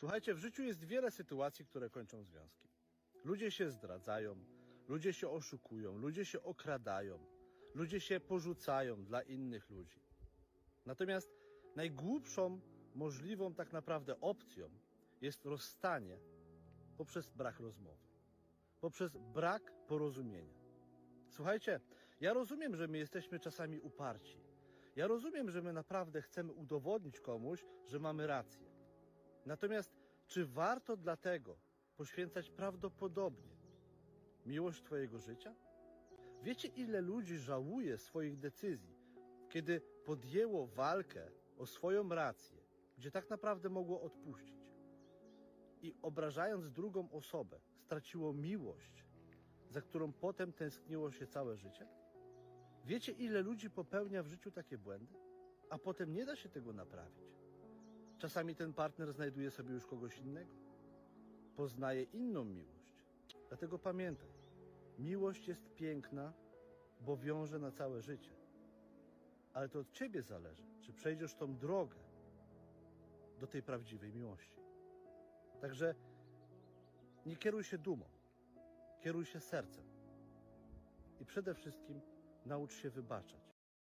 Słuchajcie, w życiu jest wiele sytuacji, które kończą związki. Ludzie się zdradzają, ludzie się oszukują, ludzie się okradają, ludzie się porzucają dla innych ludzi. Natomiast najgłupszą możliwą tak naprawdę opcją jest rozstanie poprzez brak rozmowy, poprzez brak porozumienia. Słuchajcie, ja rozumiem, że my jesteśmy czasami uparci. Ja rozumiem, że my naprawdę chcemy udowodnić komuś, że mamy rację. Natomiast czy warto dlatego poświęcać prawdopodobnie miłość Twojego życia? Wiecie, ile ludzi żałuje swoich decyzji, kiedy podjęło walkę o swoją rację, gdzie tak naprawdę mogło odpuścić i obrażając drugą osobę, straciło miłość, za którą potem tęskniło się całe życie? Wiecie, ile ludzi popełnia w życiu takie błędy, a potem nie da się tego naprawić? Czasami ten partner znajduje sobie już kogoś innego, poznaje inną miłość. Dlatego pamiętaj, miłość jest piękna, bo wiąże na całe życie. Ale to od ciebie zależy, czy przejdziesz tą drogę do tej prawdziwej miłości. Także nie kieruj się dumą, kieruj się sercem. I przede wszystkim naucz się wybaczać.